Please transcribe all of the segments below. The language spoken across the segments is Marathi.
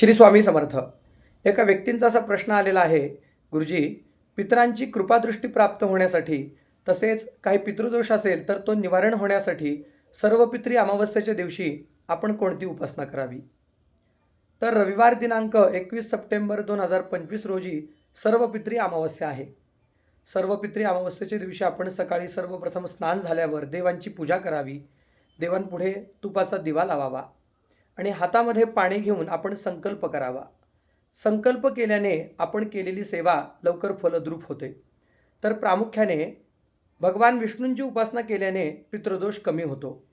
श्री स्वामी समर्थ. एका व्यक्तींचा असा प्रश्न आलेला आहे गुरुजी पितरांची कृपादृष्टी प्राप्त होण्यासाठी तसेच काही पितृदोष असेल तर तो निवारण होण्यासाठी सर्व पित्री अमावस्येच्या दिवशी आपण कोणती उपासना करावी? तर रविवार दिनांक एकवीस सप्टेंबर दोन हजार पंचवीस रोजी सर्व पित्री अमावस्या आहे. सर्व पित्री अमावस्येच्या दिवशी आपण सकाळी सर्वप्रथम स्नान झाल्यावर देवांची पूजा करावी. देवांपुढे तुपाचा दिवा लावावा. आणि हातामध्ये पाणी घेऊन आपण संकल्प करावा. संकल्प केल्याने आपण केलेली सेवा लवकर फलद्रूप होते. तर प्रामुख्याने भगवान विष्णूंची उपासना केल्याने पितृदोष कमी होतो.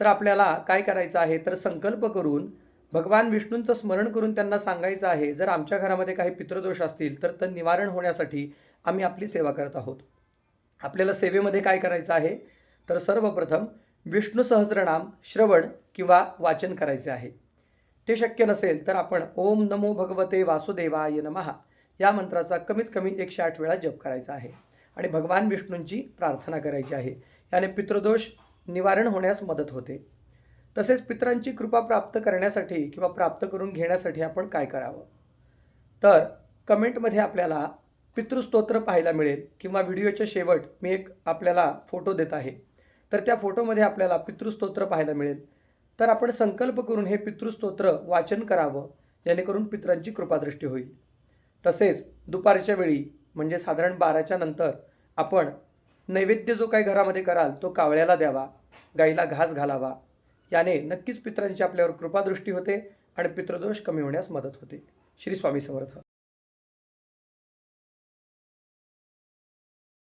तर आपल्याला काय करायचं आहे? तर संकल्प करून भगवान विष्णूंचं स्मरण करून त्यांना सांगायचं आहे जर आमच्या घरामध्ये काही पितृदोष असतील तर ते निवारण होण्यासाठी आम्ही आपली सेवा करत आहोत. आपल्याला सेवेमध्ये काय करायचं आहे? तर सर्वप्रथम विष्णू सहस्रनाम श्रवण किंवा वाचन करायचे आहे. ते शक्य नसेल तर आपण ओम नमो भगवते वासुदेवाय नमहा या मंत्राचा कमीत कमी एकशे आठ वेळा जप करायचा आहे. आणि भगवान विष्णूंची प्रार्थना करायची आहे. याने पितृदोष निवारण होण्यास मदत होते. तसेच पितरांची कृपा प्राप्त करण्यासाठी किंवा प्राप्त करून घेण्यासाठी आपण काय करावं? तर कमेंटमध्ये आपल्याला पितृस्तोत्र पाहायला मिळेल किंवा व्हिडिओच्या शेवट मी एक आपल्याला फोटो देत आहे. तर त्या फोटोमध्ये आपल्याला पितृस्तोत्र पाहायला मिळेल. तर आपण संकल्प करून हे पितृस्तोत्र वाचन करावं जेणेकरून पितरांची कृपादृष्टी होईल. तसेच दुपारच्या वेळी म्हणजे साधारण बाराच्या नंतर आपण नैवेद्य जो काही घरामध्ये कराल तो कावळ्याला द्यावा गाईला घास घालावा. याने नक्कीच पितरांची आपल्यावर कृपादृष्टी होते आणि पितृदोष कमी होण्यास मदत होते. श्री स्वामी समर्थ.